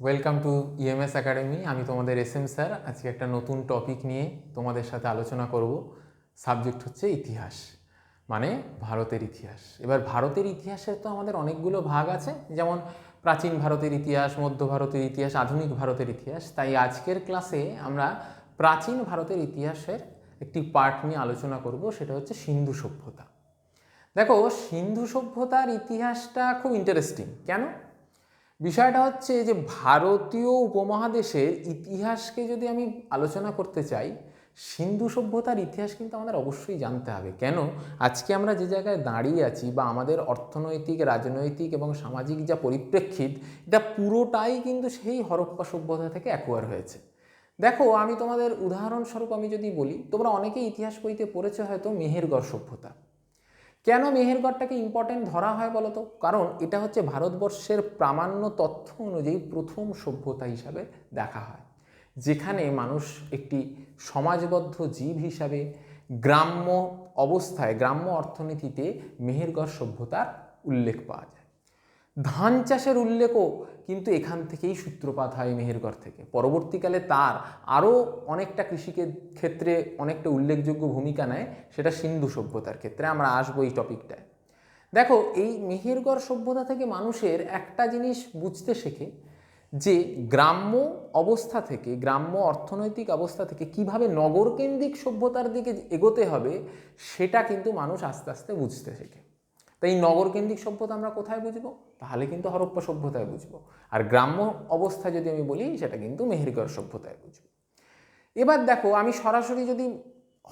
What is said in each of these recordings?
Welcome to EMS academy আমি তোমাদের S M sir. আজকে একটা নতুন টপিক নিয়ে তোমাদের সাথে আলোচনা করব। সাবজেক্ট হচ্ছে ইতিহাস মানে ভারতের ইতিহাস। এবার ভারতের ইতিহাসের তো আমাদের অনেকগুলো ভাগ আছে। যেমন প্রাচীন ভারতের ইতিহাস, মধ্য ভারতের ইতিহাস, আধুনিক ভারতের ইতিহাস। তাই আজকের ক্লাসে আমরা প্রাচীন ভারতের ইতিহাসের একটি পার্ট নিয়ে আলোচনা করব। সেটা হচ্ছে সিন্ধু সভ্যতা। দেখো, সিন্ধু সভ্যতার ইতিহাসটা খুব ইন্টারেস্টিং কেন? বিষয়টা হচ্ছে যে ভারতীয় উপমহাদেশের ইতিহাসকে যদি আমি আলোচনা করতে চাই, সিন্ধু সভ্যতার ইতিহাস কিন্তু আমাদের অবশ্যই জানতে হবে। কেন? আজকে আমরা যে জায়গায় দাঁড়িয়ে আছি বা আমাদের অর্থনৈতিক, রাজনৈতিক এবং সামাজিক যা পরিপ্রেক্ষিত, এটা পুরোটাই কিন্তু সেই হরপ্পা সভ্যতা থেকে অ্যাকোয়ার হয়েছে। দেখো, আমি তোমাদের উদাহরণস্বরূপ আমি যদি বলি, তোমরা অনেকেই ইতিহাস বইতে পড়েছে হয়তো মেহেরগড় সভ্যতা। কেন মেহেরগড়টাকে ইম্পর্টেন্ট ধরা হয় বলতো? কারণ এটা হচ্ছে ভারতবর্ষের প্রামাণ্য তথ্য অনুযায়ী প্রথম সভ্যতা হিসাবে দেখা হয়। যেখানে মানুষ একটি সমাজবদ্ধ জীব হিসাবে গ্রাম্য অবস্থায়, গ্রাম্য অর্থনীতিতে মেহেরগড় সভ্যতার উল্লেখ পাওয়া যায়। ধান চাষের উল্লেখও কিন্তু এখান থেকেই সূত্রপাত হয় মেহেরগড় থেকে। পরবর্তীকালে তার আরও অনেকটা কৃষিকে ক্ষেত্রে অনেকটা উল্লেখযোগ্য ভূমিকা নেয়, সেটা সিন্ধু সভ্যতার ক্ষেত্রে। আমরা আসব এই টপিকটায়। দেখো, এই মেহেরগড় সভ্যতা থেকে মানুষের একটা জিনিস বুঝতে শেখে যে গ্রাম্য অবস্থা থেকে, গ্রাম্য অর্থনৈতিক অবস্থা থেকে কীভাবে নগরকেন্দ্রিক সভ্যতার দিকে এগোতে হবে, সেটা কিন্তু মানুষ আস্তে আস্তে বুঝতে শেখে। তাই নগরকেন্দ্রিক সভ্যতা আমরা কোথায় বুঝব? তাহলে কিন্তু হরপ্পা সভ্যতায় বুঝব। আর গ্রাম্য অবস্থা যদি আমি বলি, সেটা কিন্তু মেহেরগড় সভ্যতায় বুঝব। এবার দেখো, আমি সরাসরি যদি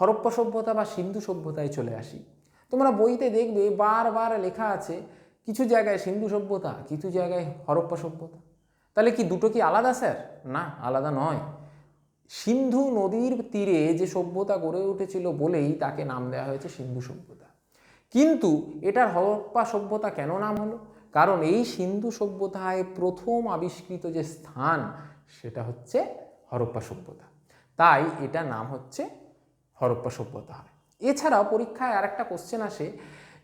হরপ্পা সভ্যতা বা সিন্ধু সভ্যতায় চলে আসি, তোমরা বইতে দেখবে বারবার লেখা আছে, কিছু জায়গায় সিন্ধু সভ্যতা, কিছু জায়গায় হরপ্পা সভ্যতা। তাহলে কি দুটো কি আলাদা, স্যার? না, আলাদা নয়। সিন্ধু নদীর তীরে যে সভ্যতা গড়ে উঠেছিল বলেই তাকে নাম দেওয়া হয়েছে সিন্ধু সভ্যতা। কিন্তু এটার হরপ্পা সভ্যতা কেন নাম হলো? কারণ এই সিন্ধু সভ্যতায় প্রথম আবিষ্কৃত যে স্থান, সেটা হচ্ছে হরপ্পা সভ্যতা। তাই এটা নাম হচ্ছে হরপ্পা সভ্যতা। হয় এছাড়াও পরীক্ষায় আর একটা কোশ্চেন আসে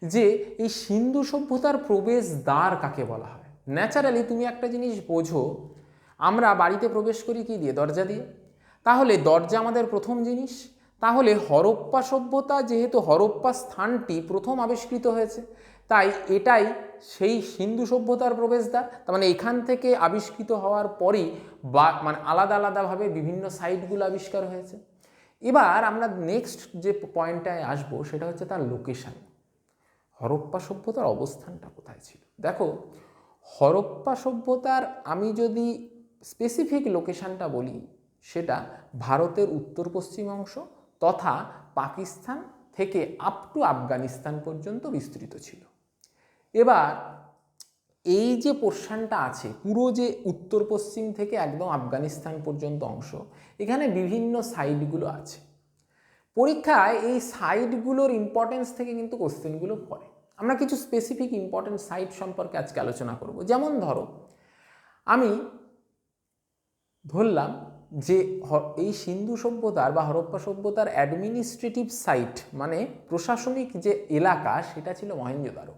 যে এই সিন্ধু সভ্যতার প্রবেশ দ্বার কাকে বলা হয়? ন্যাচারালি তুমি একটা জিনিস বোঝো, আমরা বাড়িতে প্রবেশ করি কি দিয়ে? দরজা দিয়ে। তাহলে দরজা আমাদের প্রথম জিনিস। তাহলে হরপ্পা সভ্যতা যেহেতু হরপ্পা স্থানটি প্রথম আবিষ্কৃত হয়েছে তাই এটাই সেই সিন্ধু সভ্যতার প্রবেশদ্বার। তার মানে এখান থেকে আবিষ্কৃত হওয়ার পরই বা মানে আলাদা আলাদাভাবে বিভিন্ন সাইটগুলো আবিষ্কার হয়েছে। এবার আমরা নেক্সট যে পয়েন্টটায় আসব সেটা হচ্ছে তার লোকেশান হরপ্পা সভ্যতার অবস্থানটা কোথায় ছিল? দেখো, হরপ্পা সভ্যতার আমি যদি স্পেসিফিক লোকেশানটা বলি, সেটা ভারতের উত্তর পশ্চিম অংশ তথা পাকিস্তান থেকে আপ টু আফগানিস্তান পর্যন্ত বিস্তৃত ছিল। এবার এই যে পোর্শনটা আছে, পুরো যে উত্তর পশ্চিম থেকে একদম আফগানিস্তান পর্যন্ত অংশ, এখানে বিভিন্ন সাইডগুলো আছে। পরীক্ষায় এই সাইডগুলোর ইম্পর্টেন্স থেকে কিন্তু কোশ্চেনগুলো পড়ে। আমরা কিছু স্পেসিফিক ইম্পর্টেন্ট সাইট সম্পর্কে আজকে আলোচনা করব। যেমন ধরো, আমি ধরলাম যে এই সিন্ধু সভ্যতার বা হরপ্পা সভ্যতার অ্যাডমিনিস্ট্রেটিভ সাইট মানে প্রশাসনিক যে এলাকা, সেটা ছিল মহেঞ্জোদারো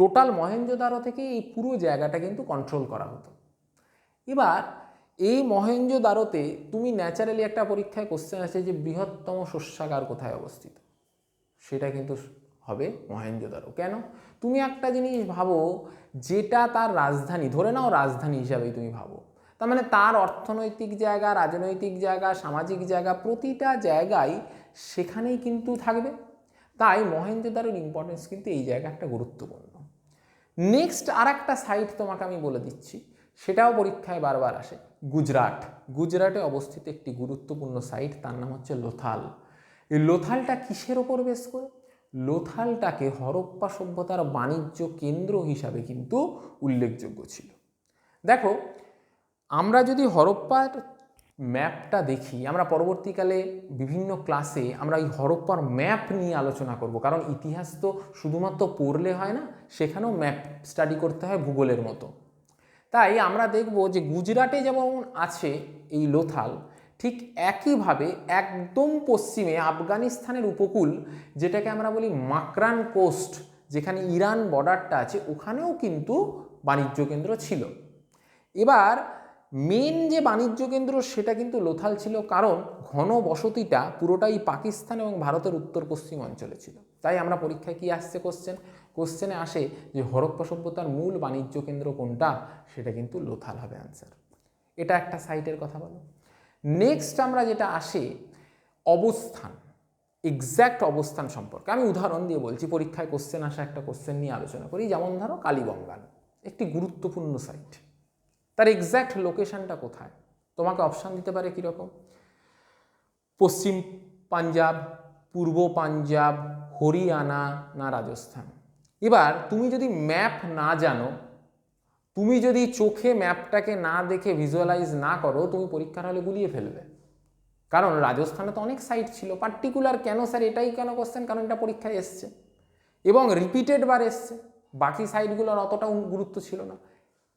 টোটাল মহেঞ্জোদারো থেকে এই পুরো জায়গাটা কিন্তু কন্ট্রোল করা হতো। এবার এই মহেঞ্জোদারোতে তুমি ন্যাচারালি একটা পরীক্ষায় কোশ্চেন আছে যে বৃহত্তম শস্যাগার কোথায় অবস্থিত? সেটা কিন্তু হবে মহেঞ্জোদারো কেন? তুমি একটা জিনিস ভাবো, যেটা তার রাজধানী, ধরে নাও রাজধানী হিসাবেই তুমি ভাবো। তার মানে তার অর্থনৈতিক জায়গা, রাজনৈতিক জায়গা, সামাজিক জায়গা, প্রতিটা জায়গায় সেখানেই কিন্তু থাকবে। তাই মহেঞ্জোদারোর ইম্পর্টেন্স কিন্তু এই জায়গা একটা গুরুত্বপূর্ণ। নেক্সট আর একটা সাইট তোমাকে আমি বলে দিচ্ছি। সেটাও পরীক্ষায় বারবার আসে। গুজরাট। গুজরাটে অবস্থিত একটি গুরুত্বপূর্ণ সাইট তার নাম হচ্ছে লোথাল। এই লোথালটা কিসের ওপর বেশ করে? লোথালটাকে হরপ্পা সভ্যতার বাণিজ্য কেন্দ্র হিসাবে কিন্তু উল্লেখযোগ্য ছিল। দেখো, আমরা যদি হরপ্পার ম্যাপটা দেখি, আমরা পরবর্তীকালে বিভিন্ন ক্লাসে আমরা এই হরপ্পার ম্যাপ নিয়ে আলোচনা করব। কারণ ইতিহাস তো শুধুমাত্র পড়লে হয় না, সেখানেও ম্যাপ স্টাডি করতে হয় ভূগোলের মতো। তাই আমরা দেখব যে গুজরাটে যেমন আছে এই লোথাল, ঠিক একইভাবে একদম পশ্চিমে আফগানিস্তানের উপকূল, যেটাকে আমরা বলি মাকরান কোস্ট, যেখানে ইরান বর্ডারটা আছে, ওখানেও কিন্তু বাণিজ্য কেন্দ্র ছিল। এবার মেন যে বাণিজ্য কেন্দ্র, সেটা কিন্তু লোথাল ছিল কারণ ঘন বসতিটা পুরোটাই পাকিস্তান এবং ভারতের উত্তর পশ্চিম অঞ্চলে ছিল। তাই আমরা পরীক্ষায় কি আসছে কোশ্চেন কোশ্চেনে আসে যে হরপ্পা সভ্যতার মূল বাণিজ্য কেন্দ্র কোনটা? সেটা কিন্তু লোথাল হবে আনসার এটা একটা সাইটের কথা বলো। নেক্সট আমরা যেটা আসে, অবস্থান এক্স্যাক্ট অবস্থান সম্পর্কে। আমি উদাহরণ দিয়ে বলছি, পরীক্ষায় কোশ্চেন আসা একটা কোশ্চেন নিয়ে আলোচনা করি। যেমন ধরো কালীবঙ্গান একটি গুরুত্বপূর্ণ সাইট তার এক্স্যাক্ট লোকেশনটা কোথায়? তোমাকে অপশান দিতে পারে কীরকম? পশ্চিম পাঞ্জাব, পূর্ব পাঞ্জাব, হরিয়ানা না রাজস্থান। এবার তুমি যদি ম্যাপ না জানো, তুমি যদি চোখে ম্যাপটাকে না দেখে ভিজুয়ালাইজ না করো, তুমি পরীক্ষার হলে গুলিয়ে ফেলবে। কারণ রাজস্থানে তো অনেক সাইট ছিল। পার্টিকুলার কেন স্যার এটাই কেন কোশ্চেন কারণ এটা পরীক্ষায় এসছে। এবং রিপিটেড বার এসছে। বাকি সাইটগুলোর অতটা গুরুত্ব ছিল না।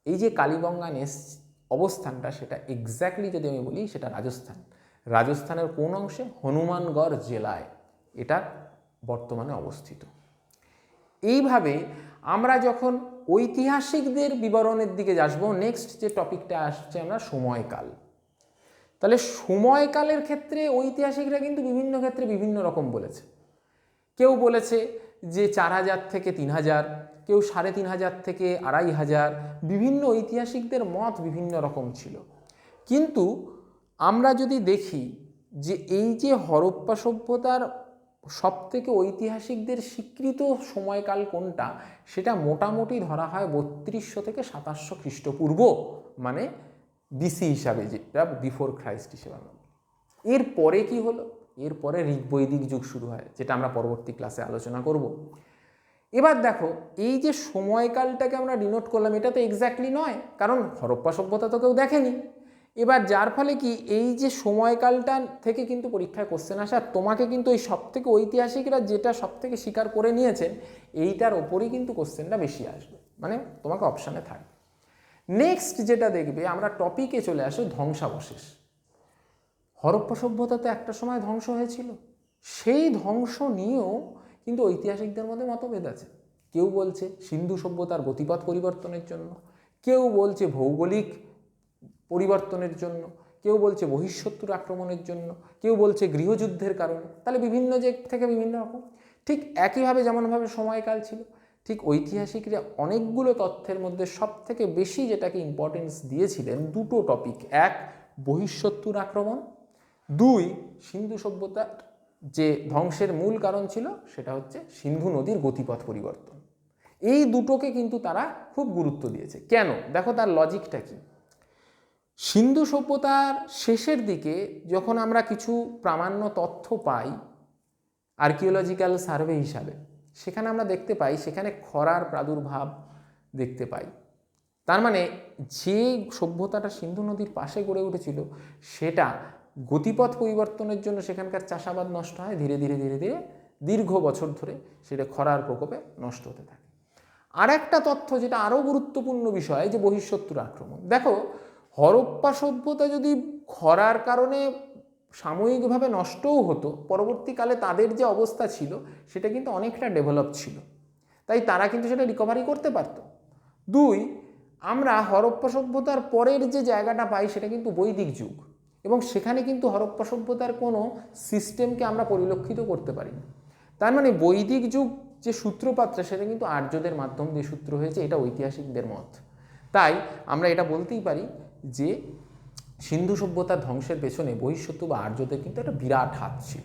এই যে কালীগঙ্গা নেস অবস্থানটা, সেটা এক্স্যাক্টলি যদি আমি বলি, সেটা রাজস্থান। রাজস্থানের কোন অংশে? হনুমানগড় জেলায় এটা বর্তমানে অবস্থিত। এইভাবে আমরা যখন ঐতিহাসিকদের বিবরণের দিকে আসব নেক্সট যে টপিকটা আসছে আমরা সময়কাল। তাহলে সময়কালের ক্ষেত্রে ঐতিহাসিকরা কিন্তু বিভিন্ন ক্ষেত্রে বিভিন্ন রকম বলেছে। কেউ বলেছে যে চার হাজার থেকে তিন হাজার কেউ সাড়ে তিন হাজার থেকে আড়াই হাজার, বিভিন্ন ঐতিহাসিকদের মত বিভিন্ন রকম ছিল। কিন্তু আমরা যদি দেখি যে এই যে হরপ্পা সভ্যতার সব থেকে ঐতিহাসিকদের স্বীকৃত সময়কাল কোনটা, সেটা মোটামুটি ধরা হয় বত্রিশশো থেকে সাতাশশো খ্রিস্টপূর্ব মানে বিসি হিসাবে, যেটা বিফোর খ্রাইস্ট হিসেবে আমরা বলি। এরপরে কি হলো? এরপরে ঋগ্বৈদিক যুগ শুরু হয়, যেটা আমরা পরবর্তী ক্লাসে আলোচনা করব। এবার দেখো, এই যে সময়কালটাকে আমরা ডিনোট করলাম, এটা তো এক্স্যাক্টলি নয়, কারণ হরপ্পা সভ্যতা তো কেউ দেখেনি। এবার যার ফলে কি, এই যে সময়কালটা থেকে কিন্তু পরীক্ষায় কোশ্চেন আসে, আর তোমাকে কিন্তু এই সব থেকে ঐতিহাসিকরা যেটা সব থেকে স্বীকার করে নিয়েছেন, এইটার ওপরেই কিন্তু কোশ্চেনটা বেশি আসবে। মানে তোমাকে অপশানে থাকবে। নেক্সট যেটা দেখবে, আমরা টপিকে চলে আসো ধ্বংসাবশেষ। হরপ্পা সভ্যতা তো একটা সময় ধ্বংস হয়েছিল। সেই ধ্বংস নিয়েও কিন্তু ঐতিহাসিকদের মধ্যে মতভেদ আছে। কেউ বলছে সিন্ধু সভ্যতার গতিপথ পরিবর্তনের জন্য, কেউ বলছে ভৌগোলিক পরিবর্তনের জন্য, কেউ বলছে বহিঃশত্রুর আক্রমণের জন্য, কেউ বলছে গৃহযুদ্ধের কারণে। তাহলে বিভিন্ন দিক থেকে বিভিন্ন রকম। ঠিক একইভাবে যেমনভাবে সময়কাল ছিল, ঠিক ঐতিহাসিকরা অনেকগুলো তথ্যের মধ্যে সব থেকে বেশি যেটাকে ইম্পর্টেন্স দিয়েছিলেন দুটো টপিক এক বহিঃশত্রুর আক্রমণ। দুই, সিন্ধু সভ্যতার যে ধ্বংসের মূল কারণ ছিল সেটা হচ্ছে সিন্ধু নদীর গতিপথ পরিবর্তন। এই দুটোকে কিন্তু তারা খুব গুরুত্ব দিয়েছে। কেন? দেখো তার লজিকটা কি। সিন্ধু সভ্যতার শেষের দিকে যখন আমরা কিছু প্রামাণ্য তথ্য পাই আর্কিওলজিক্যাল সার্ভে হিসাবে, সেখানে আমরা দেখতে পাই, সেখানে খরার প্রাদুর্ভাব দেখতে পাই। তার মানে যে সভ্যতাটা সিন্ধু নদীর পাশে গড়ে উঠেছিল, সেটা গতিপথ পরিবর্তনের জন্য সেখানকার চাষাবাদ নষ্ট হয়, ধীরে ধীরে ধীরে ধীরে দীর্ঘ বছর ধরে সেটা খরার প্রকোপে নষ্ট হতে থাকে। আর একটা তথ্য যেটা আরও গুরুত্বপূর্ণ বিষয়, যে বহিঃশত্রুর আক্রমণ। দেখো, হরপ্পা সভ্যতা যদি খরার কারণে সাময়িকভাবে নষ্টও হতো, পরবর্তীকালে তাদের যে অবস্থা ছিল, সেটা কিন্তু অনেকটা ডেভেলপ ছিল। তাই তারা কিন্তু সেটা রিকভারি করতে পারত। দুই, আমরা হরপ্পা সভ্যতার পরের যে জায়গাটা পাই, সেটা কিন্তু বৈদিক যুগ। এবং সেখানে কিন্তু হরপ্পা সভ্যতার কোনো সিস্টেমকে আমরা পরিলক্ষিত করতে পারি না তার মানে বৈদিক যুগ যে সূত্রপাত্রা সেটা কিন্তু আর্যদের মাধ্যম দিয়ে সূত্র হয়েছে, এটা ঐতিহাসিকদের মত। তাই আমরা এটা বলতেই পারি যে সিন্ধু সভ্যতার ধ্বংসের পেছনে বহিঃশত্রু বা আর্যদের কিন্তু একটা বিরাট হাত ছিল।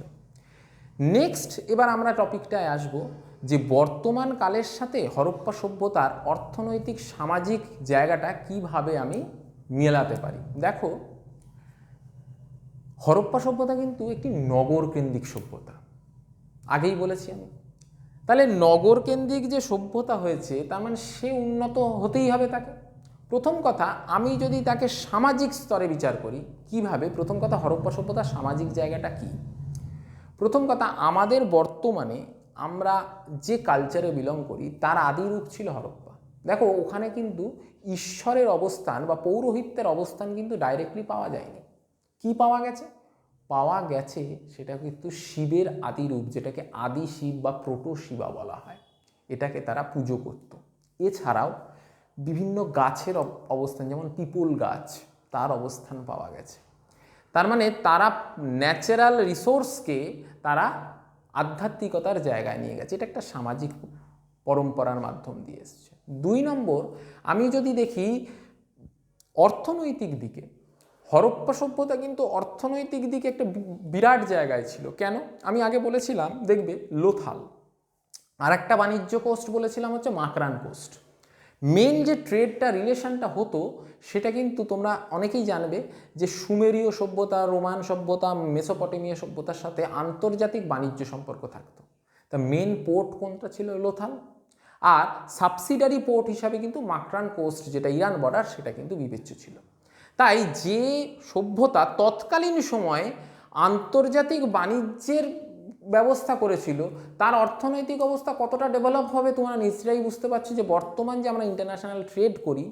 নেক্সট এবার আমরা টপিকটায় আসব যে বর্তমান কালের সাথে হরপ্পা সভ্যতার অর্থনৈতিক সামাজিক জায়গাটা কীভাবে আমি মেলাতে পারি। দেখো হরপ্পা সভ্যতা কিন্তু একটি নগর কেন্দ্রিক সভ্যতা। আগেই বলেছি আমি। তাহলে নগর কেন্দ্রিক যে সভ্যতা হয়েছে, তার মানে সে উন্নত হতেই হবে তাকে। প্রথম কথা, আমি যদি তাকে সামাজিক স্তরে বিচার করি, কীভাবে? প্রথম কথা, হরপ্পা সভ্যতার সামাজিক জায়গাটা কি? প্রথম কথা, আমাদের বর্তমানে আমরা যে কালচারে বিলং করি, তার আদি রূপ ছিল হরপ্পা। দেখো, ওখানে কিন্তু ঈশ্বরের অবস্থান বা পৌরোহিত্যের অবস্থান কিন্তু ডাইরেক্টলি পাওয়া যায়নি। কি পাওয়া গেছে? পাওয়া গেছে সেটা কিন্তু শিবের আদি রূপ, যেটাকে আদি শিব বা প্রোটো শিবা বলা হয়। এটাকে তারা পুজো করত। এছাড়াও বিভিন্ন গাছের অব- অবস্থান, যেমন পিপুল গাছ, তার অবস্থান পাওয়া গেছে। তার মানে তারা ন্যাচারাল রিসোর্সকে তারা আধ্যাত্মিকতার জায়গায় নিয়ে গেছে। এটা একটা সামাজিক পরম্পরার মাধ্যম দিয়ে এসছে। দুই নম্বর, আমি যদি দেখি অর্থনৈতিক দিকে হরপ্পা সভ্যতা কিন্তু অর্থনৈতিক দিকে একটা বিরাট জায়গায় ছিল। কেন? আমি আগে বলেছিলাম, দেখবে, লোথাল। আর একটা বাণিজ্য কোস্ট বলেছিলাম হচ্ছে মাকরান কোস্ট মেন যে ট্রেডটা রিলেশনটা হতো, সেটা কিন্তু তোমরা অনেকেই জানবে যে সুমেরীয় সভ্যতা, রোমান সভ্যতা, মেসোপটেমিয়া সভ্যতার সাথে আন্তর্জাতিক বাণিজ্য সম্পর্ক থাকতো। তা মেন পোর্ট কোনটা ছিল? লোথাল। আর সাবসিডারি পোর্ট হিসাবে কিন্তু মাকরান কোস্ট যেটা ইরান বর্ডার সেটা কিন্তু বিবেচ্য ছিল। তাই যে সভ্যতা তৎকালীন সময়ে আন্তর্জাতিক বাণিজ্যের ব্যবস্থা করেছিল, তার অর্থনৈতিক অবস্থা কতটা ডেভেলপ হবে তোমরা নিশ্চয়ই বুঝতে পারছ যে বর্তমান যে আমরা ইন্টারন্যাশনাল ট্রেড করি,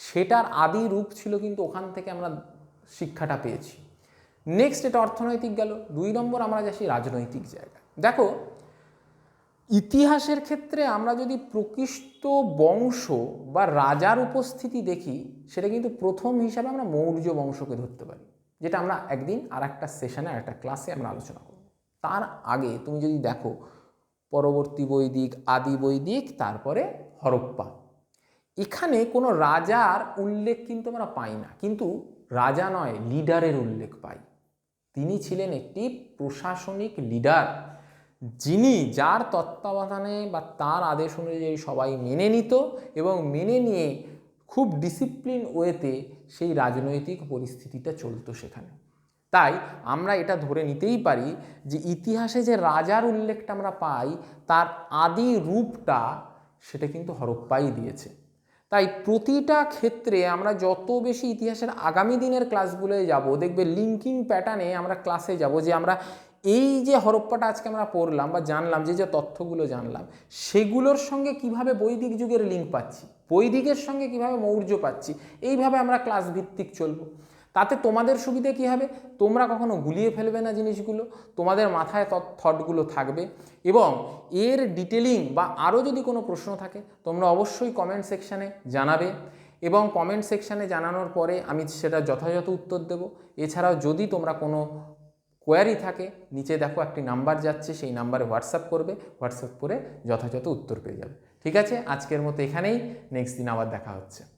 সেটার আদি রূপ ছিল কিন্তু ওখান থেকে আমরা শিক্ষাটা পেয়েছি। নেক্সট এটা অর্থনৈতিক গেল, দুই নম্বর আমরা যাচ্ছি রাজনৈতিক জায়গা দেখো ইতিহাসের ক্ষেত্রে আমরা যদি প্রকৃষ্ট বংশ বা রাজার উপস্থিতি দেখি, সেটা কিন্তু প্রথম হিসাবে আমরা মৌর্য বংশকে ধরতে পারি, যেটা আমরা একদিন আর একটা সেশনে আর একটা ক্লাসে আমরা আলোচনা করব। তার আগে তুমি যদি দেখো পরবর্তী বৈদিক, আদি বৈদিক, তারপরে হরপ্পা। এখানে কোনো রাজার উল্লেখ কিন্তু আমরা পাই না, কিন্তু রাজা নয় লিডারের উল্লেখ পাই। তিনি ছিলেন একটি প্রশাসনিক লিডার যিনি যার তত্ত্বাবধানে বা তার আদেশ অনুযায়ী সবাই মেনে নিত এবং মেনে নিয়ে খুব ডিসিপ্লিন ওয়েতে সেই রাজনৈতিক পরিস্থিতিটা চলতো সেখানে। তাই আমরা এটা ধরে নিতেই পারি যে ইতিহাসে যে রাজার উল্লেখটা আমরা পাই, তার আদি রূপটা সেটা কিন্তু হরপ্পাই দিয়েছে। তাই প্রতিটা ক্ষেত্রে আমরা যত বেশি ইতিহাসের আগামী দিনের ক্লাসগুলোয় যাব, দেখবে লিঙ্কিং প্যাটার্নে আমরা ক্লাসে যাব যে আমরা এই যে হরপ্পাটা আজকে আমরা পড়লাম বা জানলাম, যে যে তথ্যগুলো জানলাম, সেগুলোর সঙ্গে কীভাবে বৈদিক যুগের লিঙ্ক পাচ্ছি? বৈদিকের সঙ্গে কীভাবে মৌর্য পাচ্ছি? এইভাবে আমরা ক্লাস ভিত্তিক চলবো। তাতে তোমাদের সুবিধে কী হবে? তোমরা কখনো গুলিয়ে ফেলবে না জিনিসগুলো, তোমাদের মাথায় থটগুলো থাকবে এবং এর ডিটেলিং বা আরও যদি কোনো প্রশ্ন থাকে, তোমরা অবশ্যই কমেন্ট সেকশানে জানাবে এবং কমেন্ট সেকশানে জানানোর পরে আমি সেটা যথাযথ উত্তর দেব। এছাড়াও যদি তোমরা কোনো কোয়ারি থাকে, নিচে দেখো একটি নাম্বার যাচ্ছে, সেই নাম্বারে হোয়াটসঅ্যাপ করবে হোয়াটসঅ্যাপ করে যথাযথ উত্তর পেয়ে যাবে। ঠিক আছে? আজকের মতো এখানেই নেক্সট দিন আবার দেখা হচ্ছে।